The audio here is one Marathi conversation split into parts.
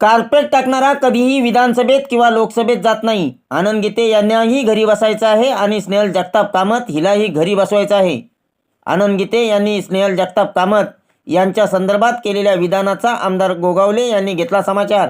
कार्पेट टाकणारा कधीही विधानसभेत किंवा लोकसभेत जात नाही. आनंद गीते यांनाही घरी बसायचं आहे आणि स्नेहल जगताप कामत हिलाही घरी बसवायचं आहे. आनंद गीते यांनी स्नेहल जगताप कामत यांच्या संदर्भात केलेल्या विधानाचा आमदार गोगावले यांनी घेतला समाचार.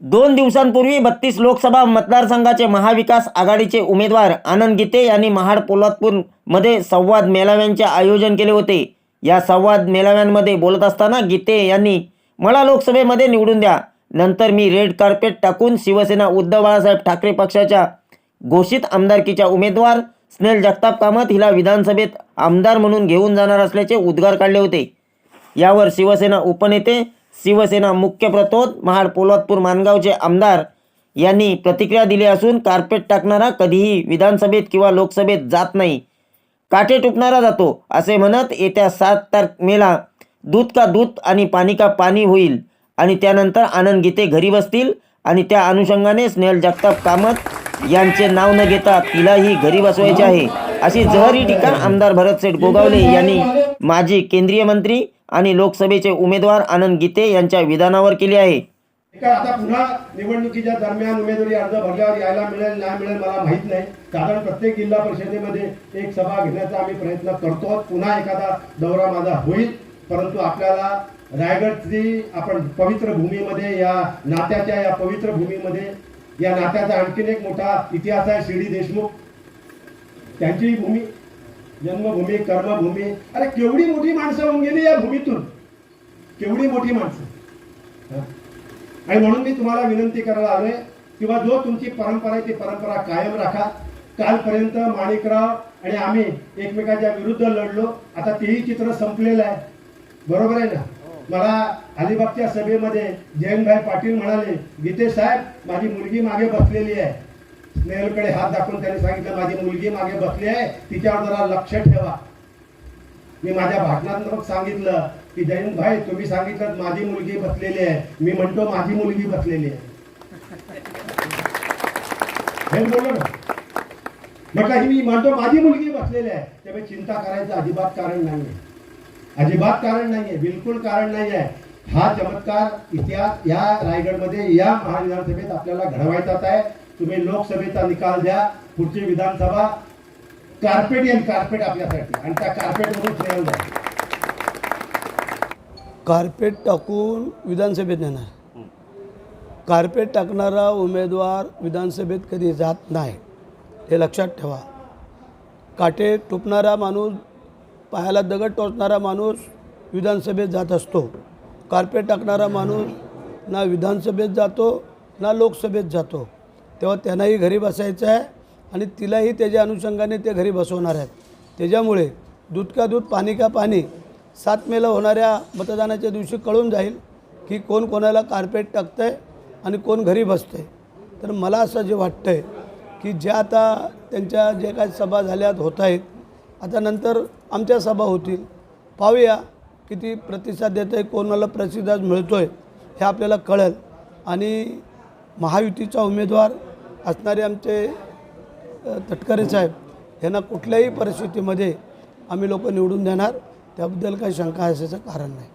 दोन दिवसांपूर्वी बत्तीस लोकसभा मतदारसंघाचे महाविकास आघाडीचे उमेदवार आनंद गीते यांनी महाड पोलादपूरमध्ये संवाद मेळाव्यांचे आयोजन केले होते. या संवाद मेळाव्यांमध्ये बोलत असताना गीते यांनी मला लोकसभेमध्ये निवडून द्या. नंतर मी रेड कार्पेट टाकून शिवसेना उद्धव बाळासाहेब ठाकरे पक्षाच्या घोषित आमदारकीच्या उमेदवार स्नेल जगताप कामत हिला विधानसभेत आमदार म्हणून घेऊन जाणार असल्याचे उद्गार काढले होते. यावर शिवसेना उपनेते शिवसेना मुख्य प्रतोद महाड पोलादपूर मानगावचे आमदार यांनी प्रतिक्रिया दिली असून कार्पेट टाकणारा कधीही विधानसभेत किंवा लोकसभेत जात नाही. काटे टुकणारा जातो असे म्हणत येत्या सात तारखेला दूध का दूध आणि पाणी का पाणी होईल. आणि त्यानंतर आनंद गीते घरी बसतील. आणि त्या अनुषंगाने स्नेहल जगताप कामत यांचे नाव न घेता तिलाही घरी बसवायचे आहे. अशी जहरी टीका आमदार भरतसेठ गोगावले यांनी माजी केंद्रीय मंत्री आणि लोकसभेचे उमेदवार आनंद गीते यांच्या विधानावर केली आहे. आता पुन्हा निवडणुकीच्या दरम्यान उमेदवारी अर्ज भरल्यावर यायला मिळेल नाही मिळेल मला माहीत नाही. कारण प्रत्येक जिल्हा परिषदेमध्ये एक सभा घेण्याचा आम्ही प्रयत्न करतो पुन्हा एखादा दौरा माझा होईल. परंतु आपल्याला रायगडची आपण पवित्र भूमीमध्ये या नात्याच्या या पवित्र भूमीमध्ये या नात्याचा आणखीन एक मोठा इतिहास आहे शिर्डी देशमुख. त्यांची भूमी जन्मभूमी कर्मभूमी अरे केवढी मोठी माणसं होऊन गेली या भूमीतून. केवढी मोठी माणसं. आणि म्हणून मी तुम्हाला विनंती करायला आलोय किंवा जो तुमची परंपरा आहे ती परंपरा कायम राखा. कालपर्यंत माणिकराव आणि आम्ही एकमेकाच्या विरुद्ध लढलो. आता तेही चित्र संपलेलं आहे. बरोबर आहे ना? मला अलिबागच्या सभेमध्ये जयंतभाई पाटील म्हणाले गीतेश साहेब माझी मुलगी मागे बसलेली आहे. स्नेहलकडे हात दाखवून त्यांनी सांगितलं माझी मुलगी मागे बसली आहे तिच्यावर जरा लक्ष ठेवा. मी माझ्या भाषणात मग सांगितलं की जयंत भाई तुम्ही सांगितलं माझी मुलगी बसलेली आहे. मी म्हणतो माझी मुलगी बसलेली आहे. हे बोललो ना? म्हटलं ही मी म्हणतो माझी मुलगी बसलेली आहे. त्यामुळे चिंता करायचं अजिबात कारण नाही अजिबात कारण नाहीये बिलकुल कारण नाही आहे हा चमत्कार इतिहास या रायगडमध्ये या महाविधानसभेत आपल्याला घडवायचाच आहे. तुम्ही लोकसभेचा निकाल द्या पुढची विधानसभा कार्पेट येईल कार्पेट आपल्यासाठी. आणि त्या कार्पेटमधून स्नेहल द्या. कार्पेट टाकून विधानसभेत येणार कार्पेट टाकणारा उमेदवार विधानसभेत कधी जात नाही हे लक्षात ठेवा. काटे टोपणारा माणूस पायाला दगड टोचणारा माणूस विधानसभेत जात असतो. कार्पेट टाकणारा माणूस ना विधानसभेत जातो ना लोकसभेत जातो. तेव्हा त्यांनाही घरी बसायचं आहे आणि तिलाही त्याच्या अनुषंगाने ते घरी बसवणार आहेत. त्याच्यामुळे दूध का दूध पाणी का पाणी सात मेला होणाऱ्या मतदानाच्या दिवशी कळून जाईल की कोण कोणाला कार्पेट टाकतं आहे आणि कोण घरी बसतं आहे तर मला असं जे वाटतं आहे की ज्या आता त्यांच्या जे काही सभा झाल्यात होत आहेत आता नंतर आमच्या सभा होतील. पाहूया किती प्रतिसाद देत आहे कोणाला प्रतिसाद मिळतो आहे हे आपल्याला कळेल. आणि महायुतीचा उमेदवार असणारे आमचे तटकरे साहेब यांना कुठल्याही परिस्थितीमध्ये आम्ही लोक निवडून देणार. त्याबद्दल काही शंका असायचं कारण नाही.